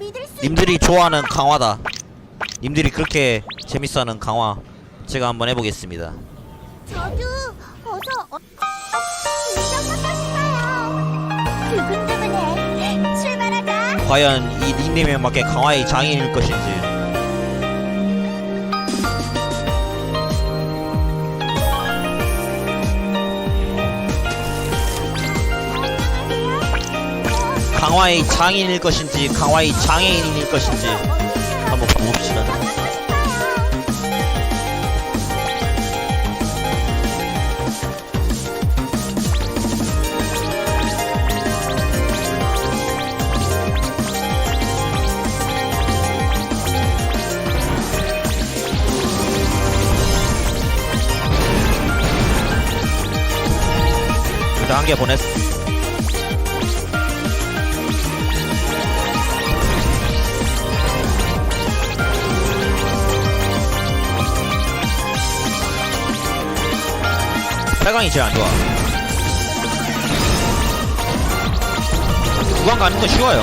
믿을 수 님들이 좋아하는 강화다. 님들이 그렇게 재밌어하는 강화 제가 한번 해보겠습니다. 저도 어서 어, 먹고 싶어요. 두근두근해. 출발하자. 과연 이 닉네임에 맞게 강화의 장인일 것인지. 강화의 장인일 것인지 강화의 장애인일 것인지 한번 봅시다. 일단 한개 보냈어. 팔강이 제일 안 좋아. 구강 가는 건 쉬워요.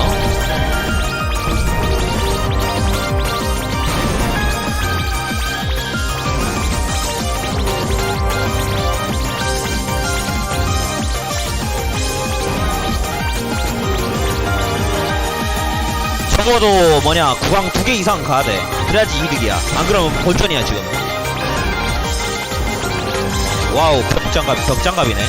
적어도 뭐냐 구강 두 개 이상 가야 돼. 그래야지 이득이야. 안 그러면 본전이야 지금. 와우 벽장갑 벽장갑이네.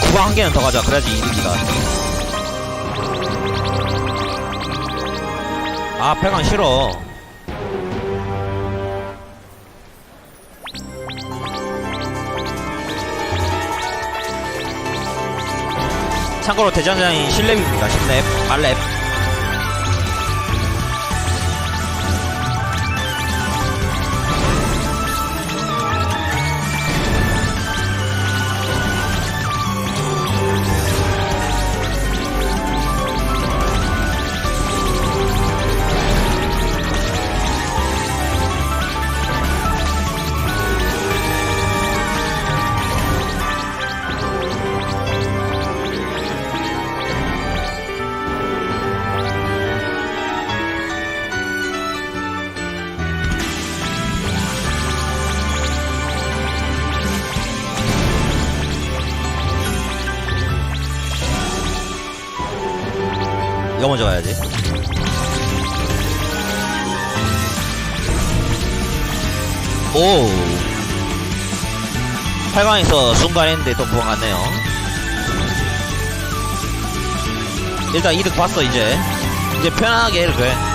구강 한 개는 더 가자. 그래야지 이득이다. 아 패강 싫어. 참고로 대장장이 실랩입니다. 실랩, 말랩. 이거 먼저 가야지. 오. 8강에서 순간 했는데 또 구강 갔네요. 일단 이득 봤어, 이제. 이제 편하게 돼.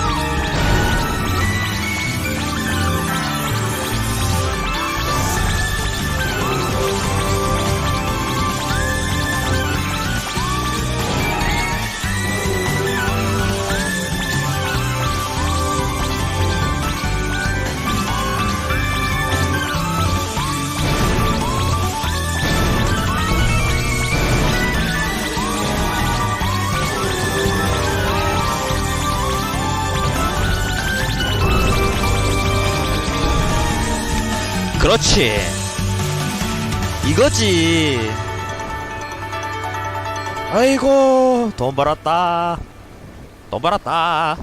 그렇지. 이거지. 아이고, 돈 벌었다. 돈 벌었다.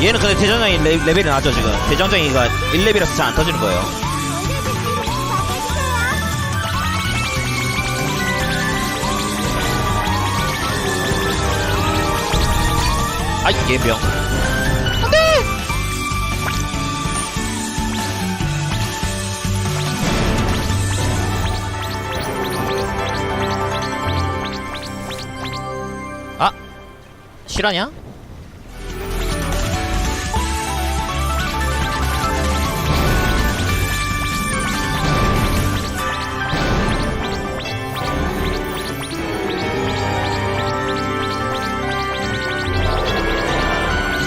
얘는 근데 대장장이 레, 레벨이 낮죠 지금. 대장장이가 1레벨이라서 잘 안 터지는 거예요. 아이 예병 아! 실화냐?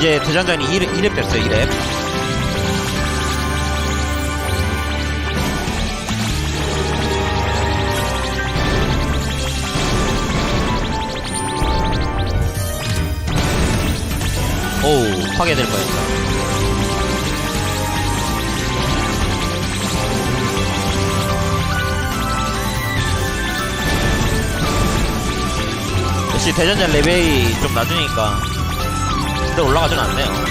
이제 대장전이 1렙, 1렙 됐어요 1렙 오우 파괴될 거였다. 역시 대전전 레벨이 좀 낮으니까. 올라가진 않네요.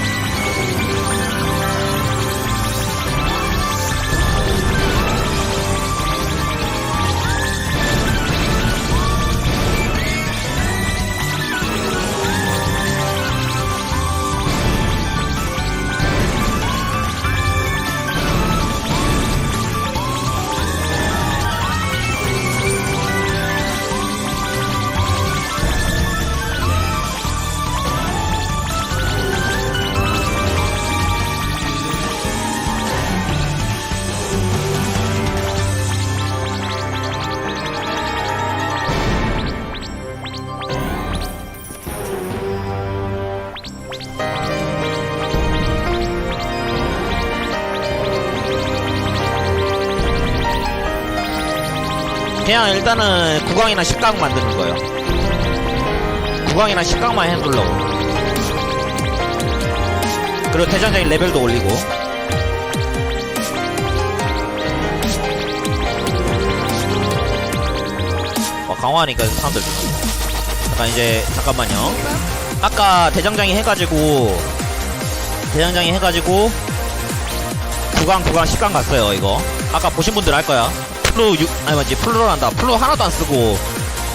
그냥 일단은 구강이나 10강 만드는 거예요. 구강이나 10강만 해두려고. 그리고 대전적인 레벨도 올리고. 어, 강화하니까 사람들 좀. 잠깐 이제, 잠깐만요. 아까 대장장이 해가지고, 대장장이 해가지고, 9강, 9강, 10강 갔어요, 이거. 아까 보신 분들 알 거야. 플루 6, 아니 맞지, 플루란다. 플루 하나도 안 쓰고,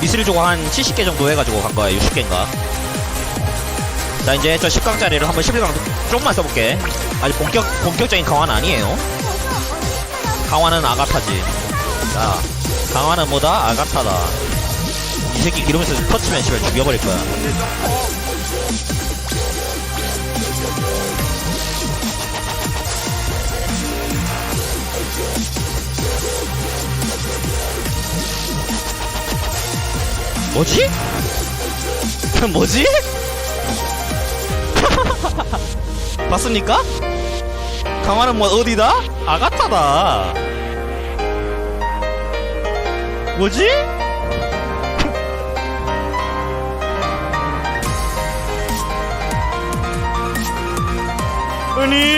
미스릴 조고 한 70개 정도 해가지고 간 거야, 60개인가. 자, 이제 저 10강짜리를 한번 11강 조금만 써볼게. 아직 본격, 본격적인 강화는 아니에요. 강화는 아가타지. 자, 강화는 뭐다? 아가타다. 이 새끼 이러면서 터치면 씨발 죽여버릴 거야. 뭐지? 뭐지? 봤습니까? 강화는 뭐 어디다? 아가타다. 뭐지? 아니?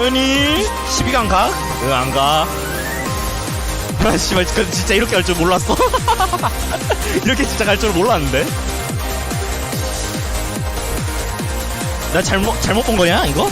아니? 12강 가? 응, 안 가. 아, 씨발, 그 진짜 이렇게 할 줄 몰랐어. 이렇게 진짜 갈 줄 몰랐는데? 나 잘못, 잘못 본 거냐, 이거?